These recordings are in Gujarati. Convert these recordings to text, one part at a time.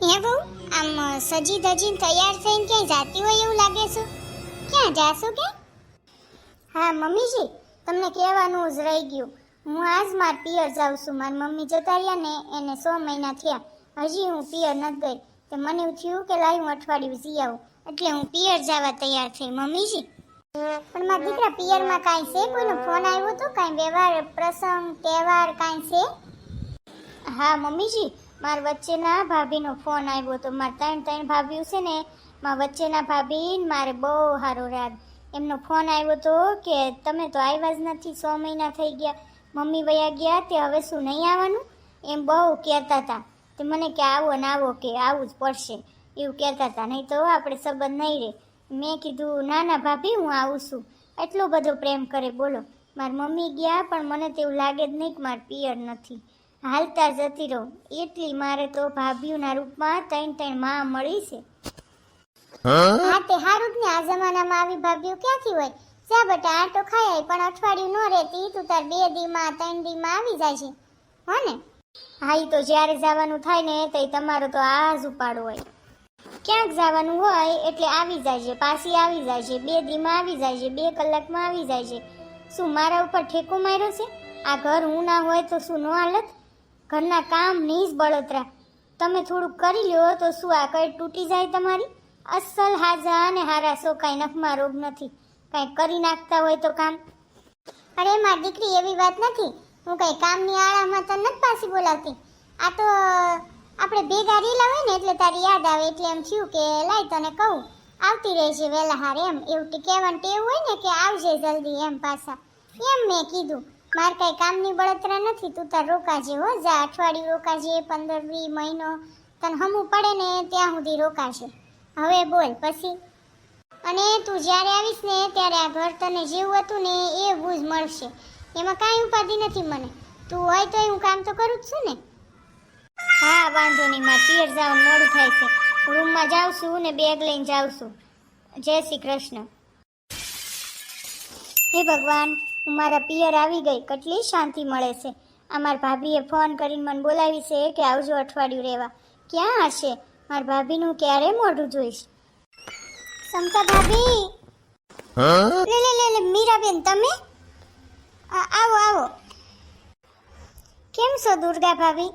હે બહુ આમ સજી ધજીને તૈયાર થઈને ક્યાંય જાતી હોય એવું લાગે છે? ક્યાં જાશું કે? હા, મમ્મીજી, તમને કહેવાનું જ રહી ગયું. હું આજ માર પિયર જાઉં છું. મારી મમ્મી જતા રહ્યા ને એને સો મહિના થયા. હજી હું પિયર નથી ગઈ. તો મને એવું થયું કે લાઈ હું અઠવાડિયું જઈ આવું. એટલે હું પિયર જવા તૈયાર થઈ, મમ્મીજી. પણ મારા દીકરા પિયરમાં કાંઈ છે? કોઈનો ફોન આવ્યો તો? કાંઈ વ્યવહાર, પ્રસંગ, તહેવાર, કાંઈ છે? હા, મમ્મીજી મારા વચ્ચેના ભાભીનો ફોન આવ્યો તો મારા ત્રણ ત્રણ ભાભીઓ છે ને, મારા વચ્ચેના ભાભી મારે બહુ સારો રાગ. એમનો ફોન આવ્યો તો કે, તમે તો આવ્યા જ નથી સો મહિના થઈ ગયા. મમ્મી વયા ગયા તે હવે શું નહીં આવવાનું? એમ બહુ કહેતા હતા. તે મને કે, આવો ને આવો કે, આવું જ પડશે. એવું કહેતા હતા. નહીં તો આપણે સંબંધ નહીં રહે. મેં કીધું ના ના ભાભી, હું આવું છું. એટલો બધો પ્રેમ કરે. બોલો, મારી મમ્મી ગયા પણ મને તેવું લાગે જ નહીં કે મારે પિયર નથી. હાલતા જતી રહો. એટલી મારે તો ભાભીઓના રૂપમાં ત્રણ ત્રણમાં મળી છે. હા? તે હારું જ ને આ જમાનામાં આવી ભાભીઓ ક્યાંથી હોય? જા બટા આ તો ખાય પણ અઠવાડિયું ન રહેતી તું તાર બે દીમાં ત્રણ દીમાં આવી જાય છે હો ને? હા તો જ્યારે જવાનું થાય ને તો તમારો તો આ જ ઉપાડો હોય. ક્યાંક જવાનું હોય એટલે આવી જાય છે પાછી આવી જાય છે બે દીમાં આવી જાય છે બે કલાકમાં આવી જાય છે શું મારા ઉપર ઠેકો માર્યો છે? આ ઘર હું ના હોય તો શું નો હાલત? ઘરના કામ નહીં જ બળતરા. તમે થોડુંક કરી લ્યો તો શું આ કઈ તૂટી જાય તમારી? અસલ હાજા અને હારા સો કાંઈ નખમાં રોગ નથી. કાંઈ કરી નાખતા હોય તો કામ. અરે, મારી દીકરી એવી વાત નથી. હું કઈ કામની આળામાં તને નથી પાછી બોલાવતી. આ તો આપણે ભેગા રીલા હોય ને એટલે તારી યાદ આવે. એટલે એમ થયું કે લાય તને કહું. આવતી રહેશે વહેલા હારે એમ. એવું તે કહેવાનું ટેવ હોય ને કે આવજે જલ્દી એમ પાછા. એમ મેં કીધું. માર કઈ કામની બળતરા નથી, તું તાર રોકાજે હો, જા અઠવાડિયું રોકાજે, પંદર વી મહિનો, તને હમું પડે ને ત્યાં સુધી રોકાશે. હવે બોલ, પછી? અને તું જ્યારે આવીશ ને ત્યારે આ ઘર તને જેવું હતું ને એ બૂજ મળશે. એમાં કાંઈ ઉપાધિ નથી મને. તું હોય તો હું કામ તો કરું જ છું ને. હા, વાંધો નહીં, મારે પિયર જવાનું મોડું થાય છે. રૂમમાં જાઉં છું ને બેગ લઈને જાઉં છું. જય શ્રી કૃષ્ણ. હે ભગવાન. હું મારા પિયર આવી ગઈ. કેટલી શાંતિ મળે છે. આ ભાભીએ ફોન કરીને મને બોલાવી છે કે આવજો અઠવાડિયું રહેવા. ક્યાં હશે? મારા ભાભીનું ક્યારે મોઢું જોઈશ? સમતા ભાભી! લે લે લે લે મીરાબેન તમે? આવો આવો. કેમ છો દુર્ગા ભાભી?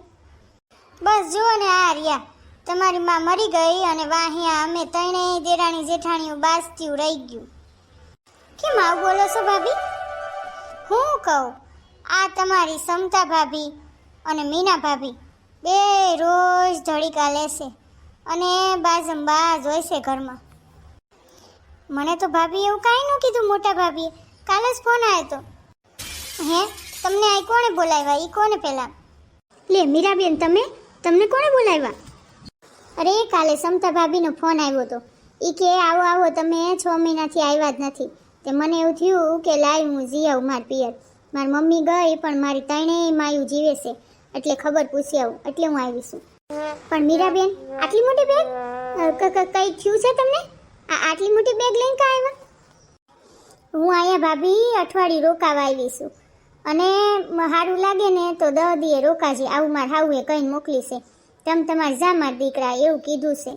બસ જુઓ ને આ રહ્યા. તમારી માં મરી ગઈ અને વાહિયા અમે ત્રણેય દેરાણી જેઠાણીઓ બાસતીયું રહી ગયું. કેમ આવું બોલો છો ભાભી? હું કહું? આ તમારી સમતા ભાભી અને મીના ભાભી બે રોજ ધડીકા લેશે અને બાજંબા જોઈશે ઘરમાં. મને તો ભાભી એવું કાંઈ ન કીધું, મોટા ભાભીએ કાલે જ ફોન આવ્યો તો. હે, તમને આ કોણે બોલાવ્યા? એ કોને પહેલાં લે, મીરાબેન, તમે? તમને કોણે બોલાવ્યા? અરે, કાલે સમતા ભાભીનો ફોન આવ્યો તો. એ કે, આવો આવો, તમે છ મહિનાથી આવ્યા જ નથી. તે મને એવું થયું કે લાય હું જી આવું માર પિયર. મારી મમ્મી ગઈ પણ મારી ત્રણેય માયું જીવે છે એટલે ખબર પૂછી આવું એટલે હું આવી છું. પણ મીરાબેન આટલી મોટી બેગ કઈ થયું છે તમને? આ આટલી મોટી બેગ લઈને કા આવ્યા? હું અહીંયા ભાભી અઠવાડિયું રોકાવા આવી છું. અને સારું લાગે ને તો દહ દીએ રોકાજે આવું માર એ કહીને મોકલી છે. તમ તમારે જા દીકરા એવું કીધું છે.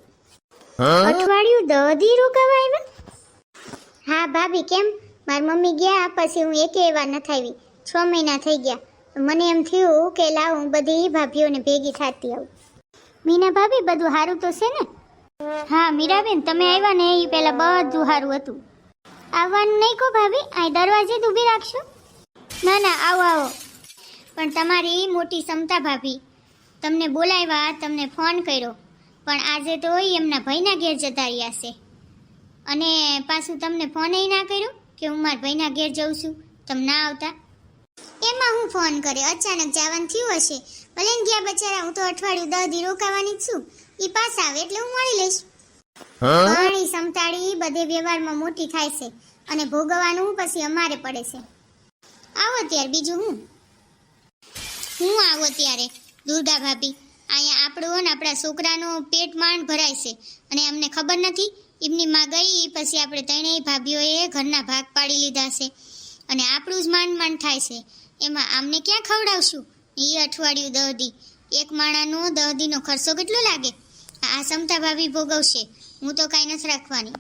અઠવાડિયું દહ દી રોકાવા આવ્યા? હા, ભાભી, કેમ? મારી મમ્મી ગયા, પછી હું એકે એવા નથી આવી છ મહિના થઈ ગયા. મને એમ થયું કે લાવ, હું બધી ભાભીઓને ભેગી થતી આવું. મીના ભાભી, બધું સારું તો છે ને? હા, મીરાબેન, તમે આવ્યા ને એ પહેલાં બધું સારું હતું. આવવાનું નહીં કહો ભાભી આ દરવાજે જ ઊભી રાખશો. ના ના, આવો આવો. પણ તમારી મોટી ક્ષમતા ભાભી. તમને બોલાવ્યા, તમને ફોન કર્યો. પણ આજે તો એમના ભાઈના ઘેર જતા રહ્યા છે. અને પાછું તમને ફોન ના કર્યો કે હું મારા ભાઈના ઘેર જઉં છું? તમે ના આવતા? એમાં હું ફોન કર્યો. અચાનક જવાનું થયું હશે. ભલે ગયા બચારા હું તો અઠવાડિયું દહ દી રોકાવાની જ છું. એ પાછા આવે એટલે હું મળી લઈશ. પણ સમતાળી બધે વ્યવહારમાં મોટી થાય છે અને ભોગવવાનું પછી અમારે પડે છે. આવો ત્યારે બીજું હું? હું આવો ત્યારે? દુર્ગા ભાભી અહીંયા આપણો ને આપણા છોકરાનો પેટ માંડ ભરાય છે. અને અમને ખબર નથી એમની માં ગઈ, પછી આપણે ત્રણેય ભાભીઓએ ઘરના ભાગ પાડી લીધા છે. અને આપણું જ માંડ માંડ થાય છે. એમાં આમને ક્યાં ખવડાવશું? એ અઠવાડિયું દહદી. એક માણાનો દહદીનો ખર્ચો કેટલો લાગે? આ સમતા ભાભી ભોગવશે. હું તો કાંઈ નથી રાખવાની.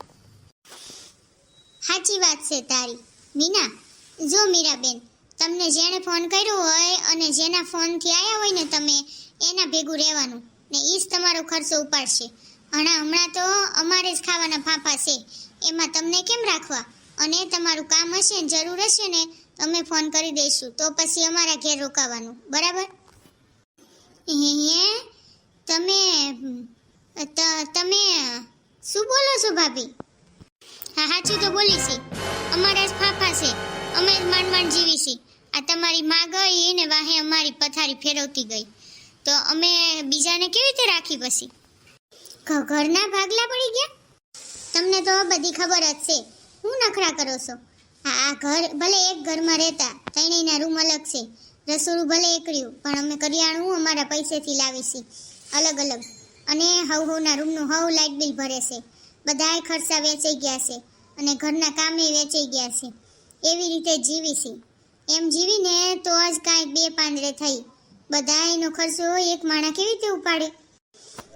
સાચી વાત છે તારી. મીના, જો મીરાબેન, તમને જેણે ફોન કર્યો હોય અને જેના ફોનથી આવ્યા હોય ને તમે, એના ભેગું રહેવાનું. ને એ જ તમારો ખર્ચો ઉપાડશે. અને હમણાં તો અમારે જ ખાવાના ફાંફા છે. એમાં તમને કેમ રાખવા? અને તમારું કામ હશે ને જરૂર હશે ને, અમે ફોન કરી દઈશું. તો પછી અમારા ઘેર રોકાવાનું. બરાબર? હે તમે તમે શું બોલો છો ભાભી? હા સાચું તો બોલી છે. અમારા જ ફાફા છે. અમે જ માંડ માંડ જીવી છીએ આ તમારી માં ગઈ ને વાહે અમારી પથારી ફેરવતી ગઈ. તો અમે બીજાને કેવી રીતે રાખી પછી? ઘરના ભાગલા પડી ગયા? તમને તો બધી ખબર જ છે. હું નખરા કરો છો? આ ઘર ભલે એક ઘરમાં રહેતા, ત્રણેયના રૂમ અલગ છે. રસોડું ભલે એકડ્યું પણ અમે કરિયાણું અમારા પૈસેથી લાવીશી. અલગ અલગ. અને હવ હવના રૂમનું હવ લાઇટ બિલ ભરે છે. બધાય ખર્ચા વેચાઈ ગયા છે અને ઘરના કામે વેચાઈ ગયા છે. એવી રીતે જીવીશી. એમ જીવીને તો જ કાંઈક બે પાંદરે થઈ. બધાયનો ખર્ચો એક માણા કેવી રીતે ઉપાડે?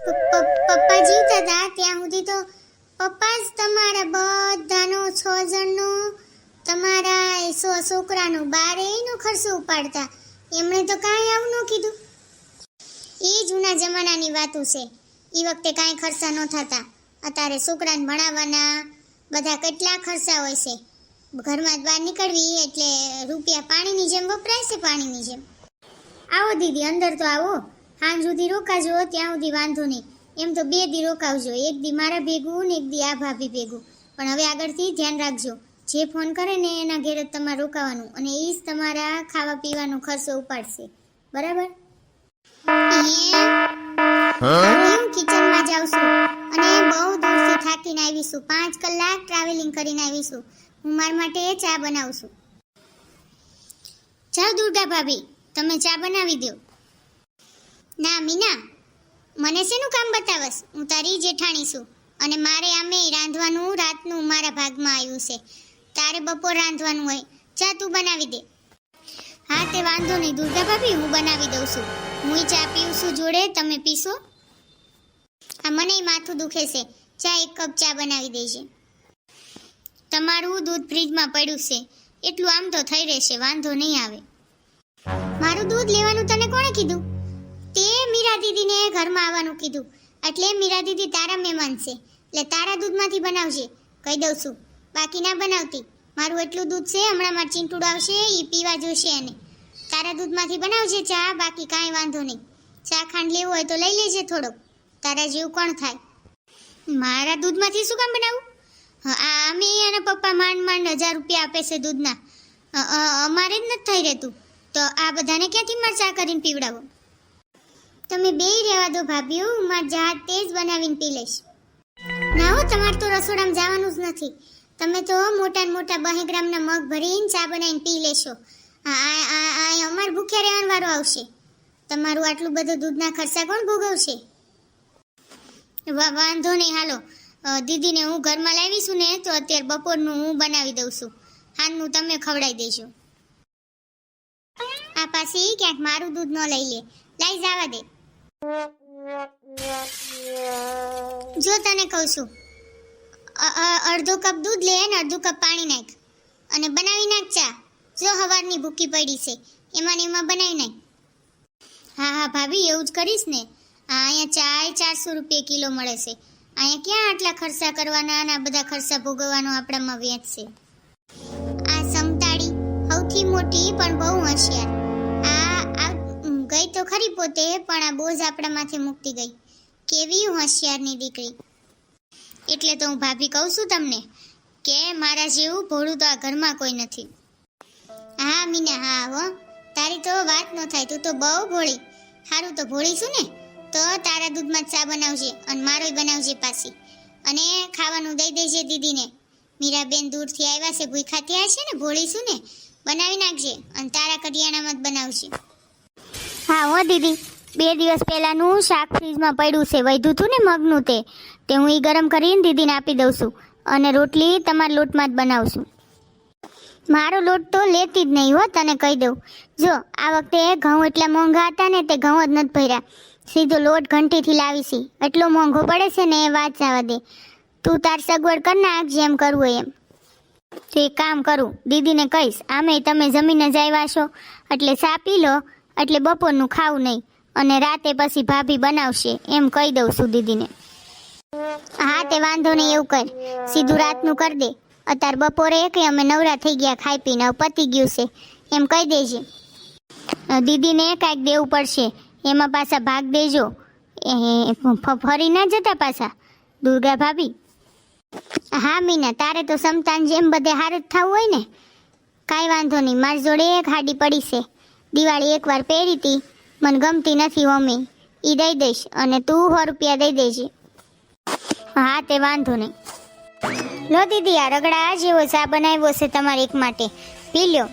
પપ્પા જીવતા હતા ત્યાં સુધી તો પપ્પા જ તમારા બધાનો છ જણનો તમારા સો છોકરાનો બારેયનો ખર્ચો ઉપાડતા. એમણે તો કાંઈ આવું ન કીધું. એ જૂના જમાનાની વાતો છે. એ વખતે કાંઈ ખર્ચા ન થતા. અત્યારે છોકરાને ભણાવવાના બધા કેટલા ખર્ચા હોય છે. ઘરમાં બહાર નીકળવી એટલે રૂપિયા પાણીની જેમ વપરાય છે પાણીની જેમ. આવો દીદી, અંદર તો આવો. હાંજ સુધી રોકાજો ત્યાં સુધી વાંધો નહીં. એમ તો બે દી રોકાવજો એક દી મારા ભેગું ને એક દી આ ભાભી ભેગું. પણ હવે આગળથી ધ્યાન રાખજો જે ફોન કરે ને એના ઘેર જ તમારે રોકાવાનું અને એ જ તમારા ખાવા પીવાનો ખર્ચો ઉપાડશે. બરાબર? હું? કિચનમાં જાઉં છું અને બહુ દૂરથી થાકીને આવીશું પાંચ કલાક ટ્રાવેલિંગ કરીને આવીશું હું મારા માટે ચા બનાવું છું. જાઓ દુર્ગા ભાભી તમે ચા બનાવી દો. ના, મીના, મને શેનું કામ બતાવસ હું તારી જેઠાણી છું અને મારે આમે રાંધવાનું રાતનું મારા ભાગમાં આવ્યું છે. તારે બપોર રાંધવાનું હોય ચા તું બનાવી દે. હા, તે વાંધો નહીં, દુર્ગા ભાભી, હું બનાવી દઉં છું. હું ચા પીઉં છું જોડે, તમે પીશો? આ મને માથું દુખે છે. ચા એક કપ ચા બનાવી દેજે. તમારું દૂધ ફ્રીજમાં પડ્યું છે. એટલું આમ તો થઈ રહેશે, વાંધો નહીં આવે. મારું દૂધ લેવાનું તને કોણે કીધું? તે મીરા દીદીને ઘરમાં આવવાનું કીધું. એટલે મીરા દીદી તારા મહેમાન છે. એટલે તારા દૂધમાંથી બનાવજે. કહી દઉં છું. બાકી ના બનાવતી. મારું એટલું દૂધ છે હમણાં મારું ચીંટુડ આવશે એ પીવા જોશે એને. તારા દૂધમાંથી બનાવજે ચા બાકી કાંઈ વાંધો નહીં. ચા ખાંડ લેવું હોય તો લઈ લેજે થોડોક. તારા જેવું કોણ થાય? મારા દૂધમાંથી શું કામ બનાવું? હા, અમે અને પપ્પા માંડ માંડ હજાર રૂપિયા આપે છે દૂધના. અમારે જ નથી થઈ રહેતું. તો આ બધાને ક્યાંથી મારે ચા કરીને પીવડાવો? તમે બે રહેવા દો ભાભી હું મારા જાત તે જ બનાવીને પી લઈશ. ના હો, તમારે તો રસોડામાં જવાનું જ નથી. તમે તો મોટા ને મોટા બહે ગ્રામના મગ ભરીને ચા બનાવીને પી લેશો. આ અમારે ભૂખ્યા રહેવાનું વારો આવશે. તમારું આટલું બધું દૂધના ખર્ચા કોણ ભોગવશે? વાંધો નહીં, હાલો. દીદીને હું ઘરમાં લાવીશું ને, તો અત્યારે બપોરનું હું બનાવી દઉં છું. હાનનું તમે ખવડાવી દેજો. આ પાછી ક્યાંક મારું દૂધ ન લઈ લે. લાઈ જવા દે. જો તને કહું છું અડધો કપ દૂધ લે ને અડધું કપ પાણી નાખ અને બનાવી નાખ ચા. જો હવારની ભૂકી પડી છે, એમાં ને એમાં બનાવી નાખ. હા હા, ભાભી, એવું જ કરીશ ને. આ અહીંયા ચાય ચારસો રૂપિયા કિલો મળે છે. અહીંયા ક્યાં આટલા ખર્ચા કરવાના અને આ બધા ખર્ચા ભોગવવાનો આપણામાં વ્યાજ છે? આ સમતાળી સૌથી મોટી પણ બહુ હોશિયાર. ગઈ તો ખરી પોતે, પણ આ બોજ આપણા માથે મૂકતી ગઈ. કેવી હોશિયારની દીકરી. એટલે તો હું ભાભી કહું છું તમને કે મારા જેવું ભોળું તો આ ઘરમાં કોઈ નથી. હા, મીના, હા, હો. તારી તો વાત ન થાય, તું તો બહુ ભોળી. સારું તો ભોળી છું ને, તો તારા દૂધમાં ચા બનાવજે અને મારોય બનાવજે પાછી. અને ખાવાનું દઈ દેજે દીદીને. મીરાબેન દૂરથી આવ્યા છે ભૂખા થયા છે ને, ભોળી છું ને, બનાવી નાખજે અને તારા કરિયાણામાં જ બનાવશે હા, હો દીદી. બે દિવસ પહેલાંનું શાક ફ્રીજમાં પડ્યું છે, વધ્યું હતું ને મગનું તે. તે હું એ ગરમ કરીને દીદીને આપી દઉં છું. અને રોટલી તમારા લોટમાં જ બનાવશું. મારો લોટ તો લેતી જ નહીં હો, તને કહી દઉં. જો, આ વખતે ઘઉં એટલા મોંઘા હતા ને તે ઘઉં જ નથી ભર્યા. સીધો લોટ ઘંટીથી લાવીશી એટલો મોંઘો પડે છે ને એ વાત જવા દે. તું તાર સગવડ કર નાખ જેમ કરવું એમ. તો એક કામ કરું, દીદીને કહીશ, આમે તમે જમીને જ આવ્યા છો, એટલે સાપી લો. એટલે બપોરનું ખાવું નહીં. અને રાતે પછી ભાભી બનાવશે, એમ કહી દઉં છું દીદીને. હા, તે વાંધો નહીં, એવું કર. સીધું રાતનું કરી દે. અત્યારે બપોરે કે અમે નવરા થઈ ગયા, ખાઈ પીને પતી ગયું છે. એમ કહી દેજે. દીદીને કાંઈક દેવું પડશે. એમાં પાછા ભાગ દેજો. એ ફરી ના જતા પાછા. દુર્ગા ભાભી. હા, મીના, તારે તો સમતાન જેમ બધે હારું જ થવું હોય ને. કાંઈ વાંધો નહીં, મારી જોડે એક હાડી પડી છે. દિવાળી એકવાર પહેરી હતી મને ગમતી નથી મમ્મી એ દઈ દઈશ અને તું સો રૂપિયા દઈ દેજે. હા, તે વાંધો નહીં. લો દીદી, આ રગડા જેવો ચા બનાવ્યો છે તમારે એક માટે. પી લ્યો.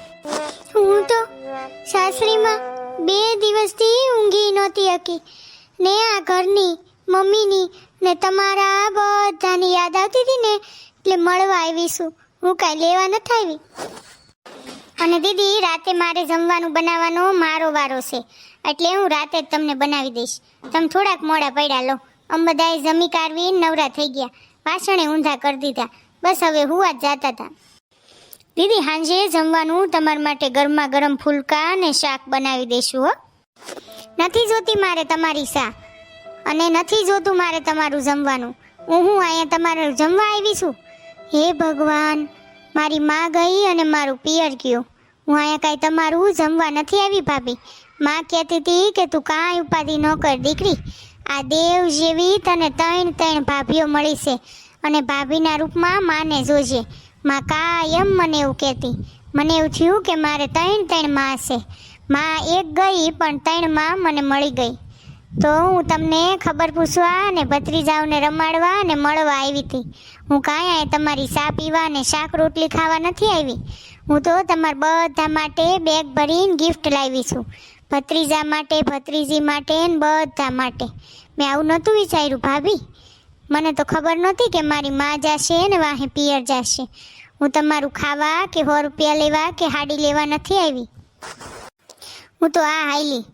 હું તો સાસરીમાં બે દિવસથી ઊંઘી નહોતી હકી. ને આ ઘરની મમ્મીની ને તમારા બધાની યાદ આવતી હતી ને? એટલે મળવા આવીશું હું કાંઈ લેવા નથી આવી? અને દીદી, રાતે મારે જમવાનું બનાવવાનો મારો વારો છે. એટલે હું રાતે જ તમને બનાવી દઈશ. તમે થોડાક મોડા પડ્યા લો. અમ બધાએ જમી કાઢવી, નવરા થઈ ગયા. વાસણે ઊંધા કરી દીધા. બસ હવે હુવા જ જાતા હતા દીદી સાંજે જમવાનું તમારા માટે ગરમા ગરમ ફૂલકા અને શાક બનાવી દઈશું, હો. નથી જોતી મારે તમારી શા અને નથી જોતું મારે તમારું જમવાનું. હું હું અહીંયા તમારે જમવા આવી છું? હે ભગવાન! મારી માં ગઈ અને મારું પિયર ગયું. હું અહીંયા કાંઈ તમારું જમવા નથી આવી ભાભી. માં કહેતી હતી કે તું કાંઈ ઉપાધિ ન કર દીકરી. આ દેવ જેવી તને ત્રણ ત્રણ ભાભીઓ મળી છે અને ભાભીના રૂપમાં માને જોજે. માં કાયમ મને એવું કહેતી. મને એવું થયું કે મારે ત્રણ ત્રણમાં છે. માં એક ગઈ પણ ત્રણમાં મને મળી ગઈ. તો હું તમને ખબર પૂછવા અને ભત્રીજાઓને રમાડવા ને મળવા આવી હતી. હું કાંઈ અહીંયા તમારી ચા પીવા અને શાક રોટલી ખાવા નથી આવી. હું તો તમારા બધા માટે બેગ ભરીને ગિફ્ટ લાવી છું. ભત્રીજા માટે, ભત્રીજી માટે ને બધા માટે. મેં આવું નહોતું વિચાર્યું, ભાભી. મને તો ખબર નહોતી કે મારી મા જશે ને વાહે પિયર જાશે. હું તમારું ખાવા કે સો રૂપિયા લેવા કે હાડી લેવા નથી આવી. હું તો આ હાઈલી.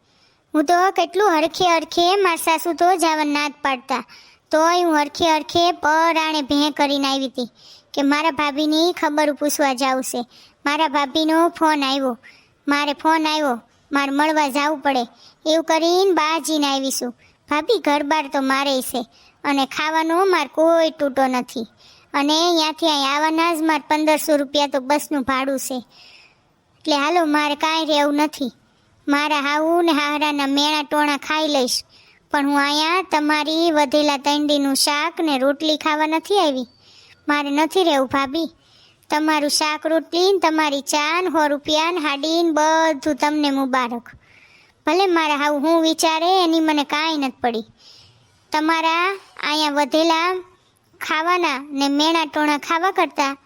હું તો કેટલું હરખે હરખે મારા સાસુ તો જવા ના પાડતા. તોય હું હરખે હરખે પરાણે ભેં કરીને આવી હતી કે મારા ભાભીની ખબર પૂછવા જાવું છે. મારા ભાભીનો ફોન આવ્યો. મારે ફોન આવ્યો. મારે મળવા જવું પડે. એવું કરીને બાજીને આવીશું ભાભી ઘર બાર તો મારે છે અને ખાવાનો મારે કોઈ તૂટો નથી. અને અહીંયાથી અહીં આવવાના જ મારે પંદરસો રૂપિયા તો બસનું ભાડું છે. એટલે હાલો, મારે કાંઈ રહેવું નથી. મારા હાવું ને હારાના મેણા ટોણા ખાઈ લઈશ. પણ હું અહીંયા તમારી વધેલા તંડીનું શાક ને રોટલી ખાવા નથી આવી. મારે નથી રહેવું ભાભી. તમારું શાક, રોટલી તમારી ચાન સો રૂપિયા ને હાડી ને બધું તમને મુબારક. ભલે મારા હાવ હું વિચારે એની મને કાંઈ નથી પડી. તમારા અહીંયા વધેલા ખાવાના ને મેણા ટોણા ખાવા કરતાં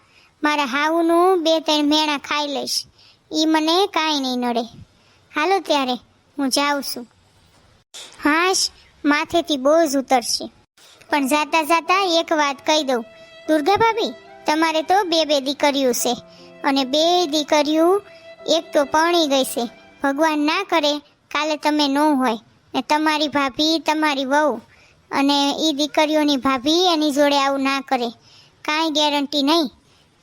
મારા હાવનું બે ત્રણ મેણા ખાઈ લઈશ. એ મને કાંઈ નહીં નડે. હાલો ત્યારે, હું જાઉં છું. હાશ, માથેથી બહુ જ ઉતરશે. પણ જાતા જાતા એક વાત કહી દઉં. દુર્ગા ભાભી, તમારે તો બે બે દીકરીઓ છે. અને બે દીકરીઓ, એક તો પરણી ગઈ છે. ભગવાન ના કરે, કાલે તમે ન હોય. ને તમારી ભાભી, તમારી વહુ. અને એ દીકરીઓની ભાભી એની જોડે આવું ના કરે. કાંઈ ગેરંટી નહીં.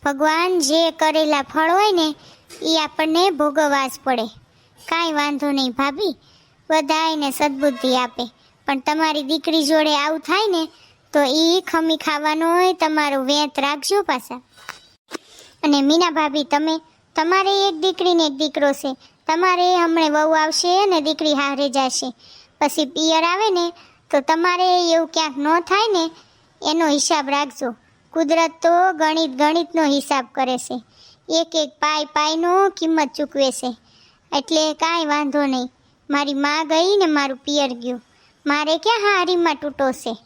ભગવાન જે કરેલા ફળ હોય ને એ આપણને ભોગવવા જ પડે. કાંઈ વાંધો નહીં ભાભી, બધાયને સદબુદ્ધિ આપે. પણ તમારી દીકરી જોડે આવું થાય ને, તો એ ખમી ખાવાનો હોય, તમારો વેત રાખજો પાછા. અને મીના ભાભી, તમે, તમારે એક દીકરી ને એક દીકરો છે. તમારે હમણે વહુ આવશે અને દીકરી હારે જશે. પછી પિયર આવે ને, તો તમારે એવું ક્યાંક ન થાય ને, એનો હિસાબ રાખજો. કુદરત તો ગણિત ગણિતનો હિસાબ કરે છે. એક એક પાય પાયનો કિંમત ચૂકવે છે. એટલે કાંઈ વાંધો નહીં. મારી માં ગઈ ને મારું પિયર ગયું. મારે ક્યાં હારીમાં તૂટો છે?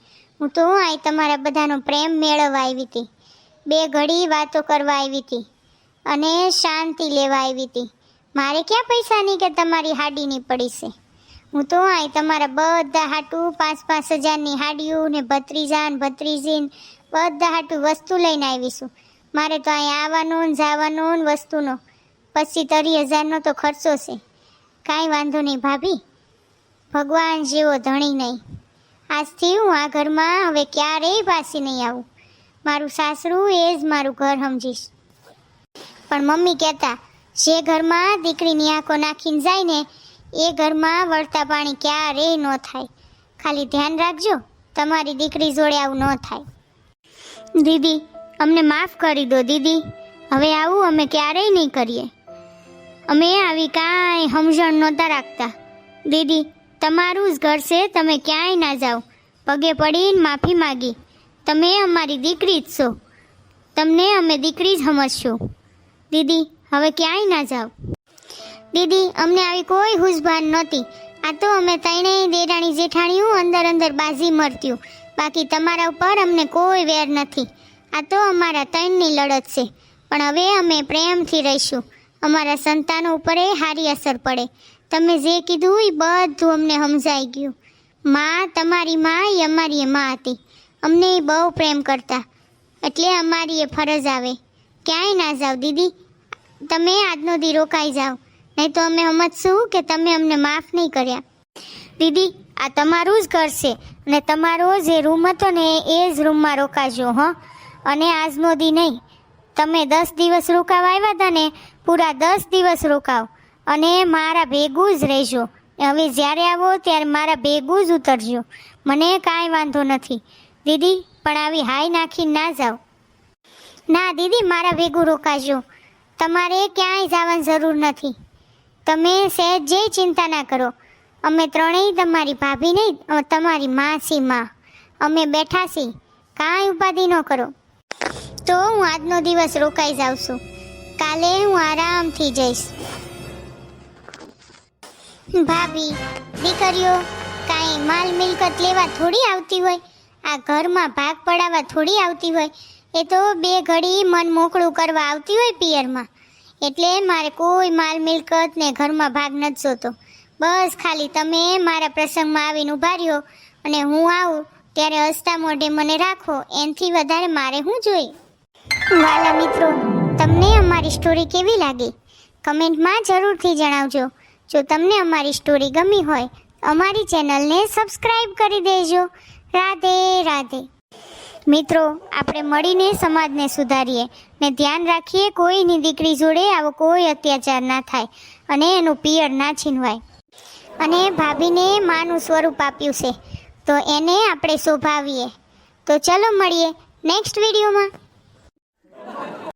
હું તો અહીં તમારા બધાનો પ્રેમ મેળવવા આવી હતી. બે ઘડી વાતો કરવા આવી હતી. અને શાંતિ લેવા આવી હતી. મારે ક્યાં પૈસાની કે તમારી હાડીની પડી છે? હું તો અહીં તમારા બધા હાટું પાંચ પાંચ હજારની હાડીઓ ને ભત્રીજા ને ભત્રીજી બધા હાટું વસ્તુ લઈને આવીશું. મારે તો અહીં આવવાનું ને જવાનું ને વસ્તુનો. પચીસ ત્રીસ હજારનો તો ખર્ચો છે. કાંઈ વાંધો નહીં, ભાભી. ભગવાન જેવો ધણી નહીં. આજથી હું આ ઘરમાં હવે ક્યારેય પાછી નહીં આવું. મારું સાસરું એ જ મારું ઘર સમજીશ. પણ મમ્મી કહેતા, જે ઘરમાં દીકરીની આંખો નાખીને જાય ને, એ ઘરમાં વળતા પાણી ક્યારેય ન થાય. ખાલી ધ્યાન રાખજો, તમારી દીકરી જોડે આવું ન થાય. દીદી, અમને માફ કરી દો, દીદી. હવે આવું અમે ક્યારેય નહીં કરીએ. અમે આવી કાંઈ સમજણ નહોતા રાખતા. દીદી, તમારું જ ઘર છે, તમે ક્યાંય ના જાઓ. પગે પડીને માફી માગી. તમે અમારી દીકરી જ છો. તમને અમે દીકરી જ સમજશું. દીદી, હવે ક્યાંય ના જાઓ. દીદી, અમને આવી કોઈ હુસભાન નહોતી. આ તો અમે ત્રણેય દેરાણી જેઠાણીઓ અંદર અંદર બાજી મરત્યું બાકી તમારા ઉપર અમને કોઈ વેર નથી. આ તો અમારા ત્રણની લડત છે. પણ હવે અમે પ્રેમથી રહીશું. અમારા સંતાનો ઉપર એ સારી અસર પડે. તમે જે કીધું એ બધું અમને સમજાઈ ગયું. માં તમારી માં એ અમારી માં હતી. અમને એ બહુ પ્રેમ કરતા. એટલે અમારી એ ફરજ આવે. ક્યાંય ના જાઓ દીદી. તમે આજનો દી રોકાઈ જાઓ. નહીં તો અમે સમજશું કે તમે અમને માફ નહીં કર્યા. દીદી, આ તમારું જ ઘર છે અને તમારો જે રૂમ હતો ને એ જ રૂમમાં રોકાજો, હં. અને આજનો દી નહીં. તમે દસ દિવસ રોકાવા આવ્યા હતા ને પૂરા દસ દિવસ રોકાવ અને મારા ભેગું જ રહેજો. હવે જ્યારે આવો ત્યારે મારા ભેગું જ ઉતરજો. મને કાંઈ વાંધો નથી. દીદી, પણ આવી હાઈ નાખીને ના જાઓ. ના, દીદી, મારા ભેગું રોકાજો. તમારે ક્યાંય જવાની જરૂર નથી. તમે સહેજ જે ચિંતા ના કરો. અમે ત્રણેય તમારી ભાભી નહીં તમારી માસી માં. અમે બેઠા છીએ. કાંઈ ઉપાધિ ન કરો. તો હું આજનો દિવસ રોકાઈ જાઉં છું. કાલે હું આરામથી જઈશ. ભાભી, દીકરીઓ, કાંઈ માલ મિલકત લેવા થોડી આવતી હોય? આ ઘરમાં ભાગ પડાવવા થોડી આવતી હોય? એ તો બે ઘડી મન મોકળું કરવા આવતી હોય પિયરમાં. એટલે મારે કોઈ માલ મિલકત ને ઘરમાં ભાગ નથી જોતો. બસ ખાલી તમે મારા પ્રસંગમાં આવીને ઊભા રહ્યો અને હું આવું, ત્યારે હસતા મોઢે મને રાખો, એનથી વધારે મારે શું જોઈ વાલા મિત્રો તમને અમારી સ્ટોરી કેવી લાગી? કમેન્ટમાં જરૂરથી જણાવજો. જો તમને અમારી સ્ટોરી ગમી હોય, અમારી ચેનલને સબસ્ક્રાઈબ કરી દેજો. રાધે રાધે. મિત્રો, આપણે મળીને સમાજને સુધારીએ ને ધ્યાન રાખીએ, કોઈની દીકરી જોડે આવો કોઈ અત્યાચાર ના થાય અને એનું પિયર ના છીનવાય. અને ભાભીને માનું સ્વરૂપ આપ્યું છે, તો એને આપણે શોભાવીએ. તો ચલો મળીએ નેક્સ્ટ વિડીયોમાં